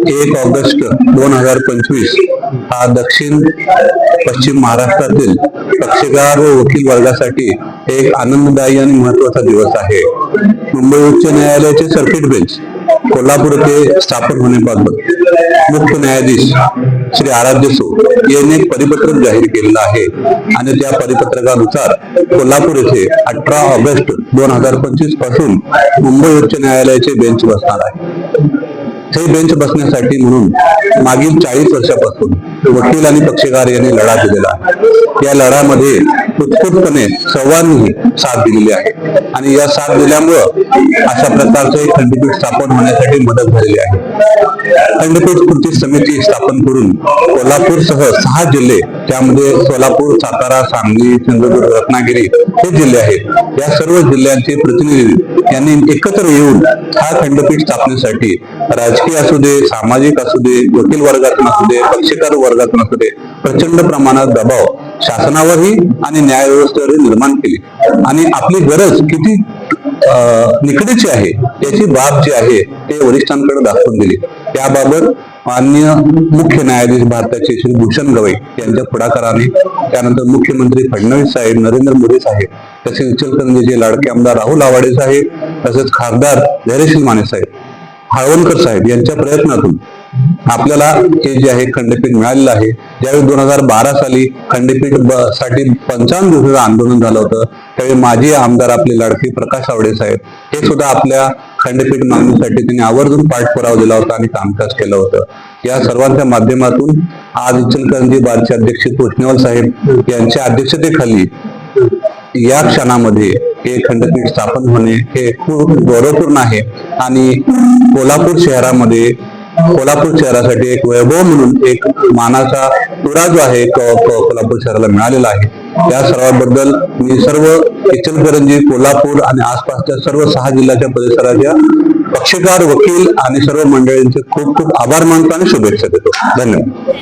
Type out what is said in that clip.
एक ऑगस्ट दोन हजार पंचवीस हा दक्षिण पश्चिम महाराष्ट्रातील पक्षकार व वकील वर्गासाठी एक आनंददायी आणि महत्त्वाचा दिवस आहे. मुंबई उच्च न्यायालयाचे सर्किट बेंच कोल्हापूर येथे स्थापन होण्याबाबत मुख्य न्यायाधीश श्री आराध्य सो यांनी एक परिपत्रक जाहीर केलेलं आहे आणि त्या परिपत्रकानुसार कोल्हापूर येथे अठरा ऑगस्ट दोन हजार पंचवीसपासून मुंबई उच्च न्यायालयाचे बेंच बसणार आहे. हे बेंच बसण्यासाठी म्हणून मागील चाळीस वर्षापासून वकील आणि पक्षकार यांनी लढा दिलेला. या लढ्यामध्ये उत्स्फूर्तपणे सर्वांनी साथ दिलेली आहे. आणि या साथ दिल्यामुळं अशा प्रकारचं एक खंडपीठ स्थापन होण्यासाठी मदत झालेली आहे. खंडपीठ कृती समिती स्थापन करून कोल्हापूरसह सहा जिल्हे त्यामध्ये सोलापूर सातारा सांगली सिंधुदुर्ग रत्नागिरी हे जिल्हे आहेत. या सर्व जिल्ह्यांचे प्रतिनिधी यांनी एकत्र येऊन हा खंडपीठ स्थापनेसाठी राजकीय असू दे सामाजिक असू दे वकील वर्गातून असू दे पक्षकार वर्गातून असू दे प्रचंड प्रमाणात दबाव शासनावरही आणि न्यायव्यवस्थेवरही निर्माण केली. आणि आपली गरज किती निकडीची आहे याची बाब जी आहे ते वरिष्ठांकडे दाखवून दिली. त्याबाबत मान्य मुख्य न्यायाधीश भारताचे श्री भूषण गवई यांच्या पुढाकाराने त्यानंतर मुख्यमंत्री फडणवीस साहेब नरेंद्र मोदी साहेब तसेच इचलकरंजीचे लाडके आमदार राहुल आवाडे साहेब तसेच खासदार धैर्यशील माने साहेब हळवणकर साहेब यांच्या प्रयत्नातून आपल्याला हे जे आहे खंडपीठ मिळालेलं आहे. ज्यावेळी दोन हजार बारा साली खंडपीठसाठी पंचावन्न दिवसाचं आंदोलन झालं होतं त्यावेळी माजी आमदार आपले लाडके प्रकाश आवडे साहेब हे सुद्धा आपल्या खंडपीठ मागणीसाठी त्यांनी आवर्जून पाठपुरावा दिला होता आणि कामकाज केलं होतं. या सर्वांच्या माध्यमातून आज इचलकरंजी बारचे अध्यक्ष कृष्णवल साहेब यांच्या अध्यक्षतेखाली या क्षणामध्ये हे खंडपीठ स्थापन होणे हे खूप गौरवपूर्ण आहे. आणि कोल्हापूर शहरामध्ये कोल्हापूर शहरासाठी एक वैभव म्हणून एक मानाचा तुरा जो आहे तो कोल्हापूर शहराला मिळालेला आहे. या सर्वांबद्दल मी सर्व इचलकरंजी कोल्हापूर आणि आसपासच्या सर्व सहा जिल्ह्याच्या परिसराच्या पक्षकार वकील आणि सर्व मंडळींचे खूप खूप आभार मानतो आणि शुभेच्छा देतो. धन्यवाद.